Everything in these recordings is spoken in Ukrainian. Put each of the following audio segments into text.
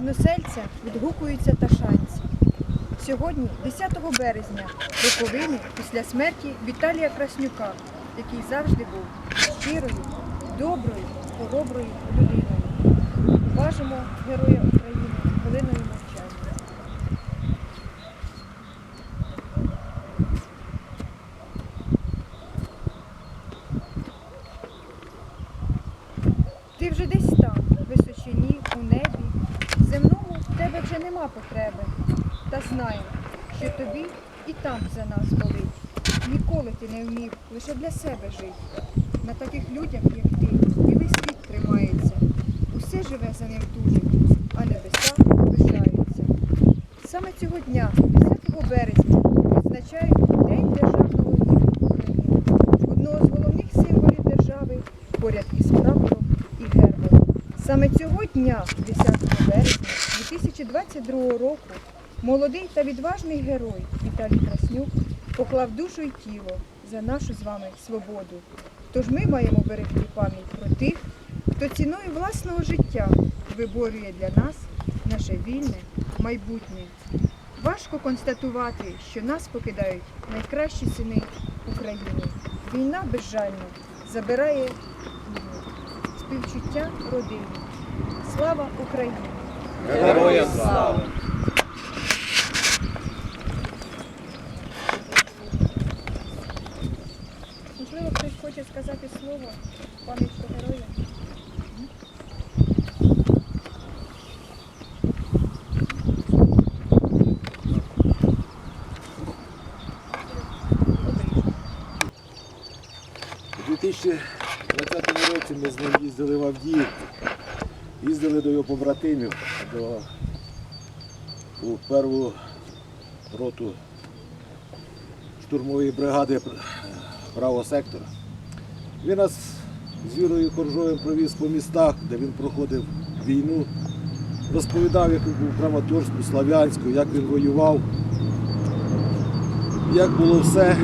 односельця відгукуються ташанці. Сьогодні, 10 березня, роковини після смерті Віталія Краснюка, який завжди був щирою, доброю, хороброю людиною. Важимо Героя України хвилиною мовчання. Ти вже десь там, в височині, у небі. В земному в тебе вже нема потреби. Та знай, що тобі і там за нас болить. Ніколи ти не вмів лише для себе жити. На таких людях, як ти, і весь світ тримається. Усе живе за ним тужить, а небеса пишаються. Саме цього дня, 10 березня, відзначають День державного гімну України, одного з головних символів держави поряд із прапором і гербом. Саме цього дня, 10 березня 2022 року, молодий та відважний герой Віталій Краснюк поклав душу й тіло за нашу з вами свободу. Тож ми маємо берегти пам'ять про тих, хто ціною власного життя виборює для нас наше вільне майбутнє. Важко констатувати, що нас покидають найкращі сини України. Війна безжально забирає співчуття родини. Слава Україні! Героям слава! Можливо, хтось хоче сказати слово в пам'ять про героя. У 2020 році ми з ним їздили в Авдіївку, їздили до його побратимів, до, у перву роту штурмової бригади правого сектора. Він нас з Юрою Коржовим провіз по містах, де він проходив війну, розповідав, як він був в Краматорську, Слав'янську, як він воював, як було все.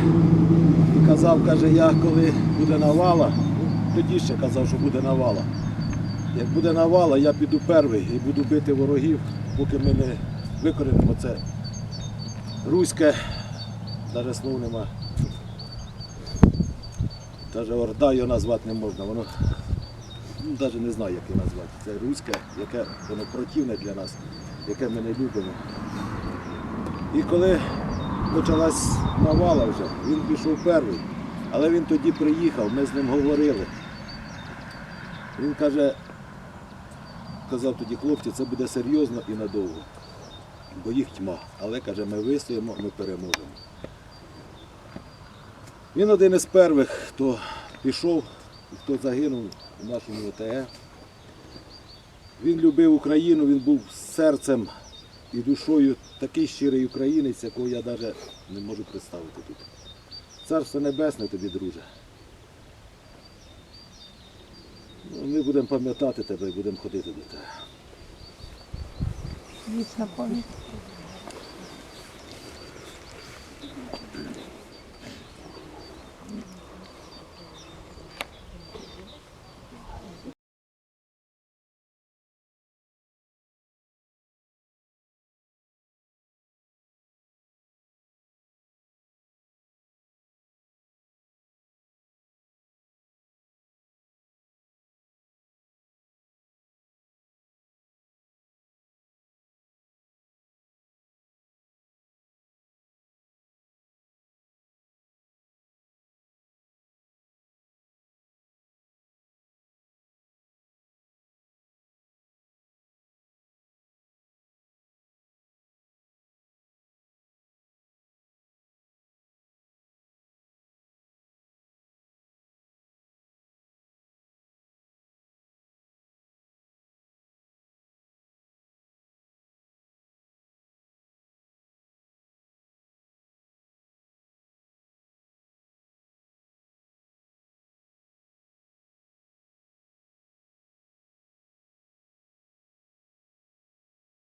І казав, каже, я коли буде навала, ну, тоді ще казав, що буде навала. Як буде навала, я піду перший і буду бити ворогів, поки ми не викоренимо це руське, навіть слов нема. Навіть орда його назвати не можна. Воно навіть не знаю, як його назвати. Це руське, яке воно противне для нас, яке ми не любимо. І коли почалась навала вже, він пішов перший, але він тоді приїхав, ми з ним говорили. Він каже, казав тоді хлопці, це буде серйозно і надовго, бо їх тьма. Але каже, ми вистоїмо, ми переможемо. Він один із перших, хто пішов, хто загинув у нашому ОТГ. Він любив Україну, він був серцем і душою такий щирий українець, якого я навіть не можу представити тут. Царство Небесне тобі, друже. Ну, Ми будемо пам'ятати тебе і будемо ходити до тебе. Вічна пам'ять.